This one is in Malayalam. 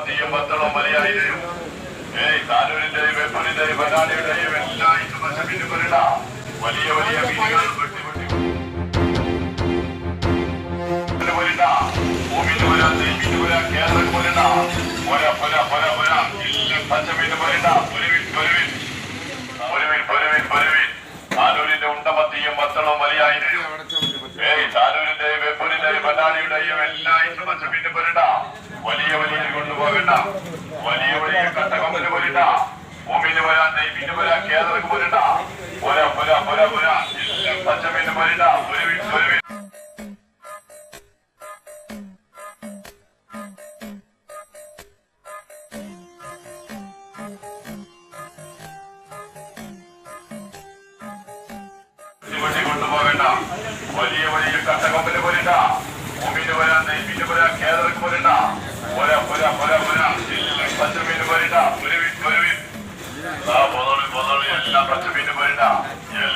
വലിയായിരം ഏയ് താനൂരിന്റെയും വെപ്പണിന്റെയും ബനാനയുടെയും എല്ലാ ഇന്നും പച്ചപ്പിന് വലിയ വലിയ മീനുകൾ വെട്ടി ഉണ്ടമത്തിയും ഏയ് താനൂരിന്റെയും വെപ്പൂരിന്റെയും ബനാനയുടെയും എല്ലാ ഇന്നും പച്ചപ്പിന് പുരണ്ട വലിയ വലിയ കൊണ്ടുപോകണ്ട വലിയ വലിയ കട്ടകൊമ്പന് പോലിട്ട ഭൂമിന് പുര നെയ്മിന് പുര കേരളക്ക് പോലിട്ട പുര പുര പുര പുര പച്ചമീന് പുരവിൻ പുരവിൻ വെട്ടി കൊണ്ടുപോകണ്ട വലിയ വലിയ കട്ടകൊമ്പന് പോലിട്ട ഭൂമിന് പുര Canada. Yes.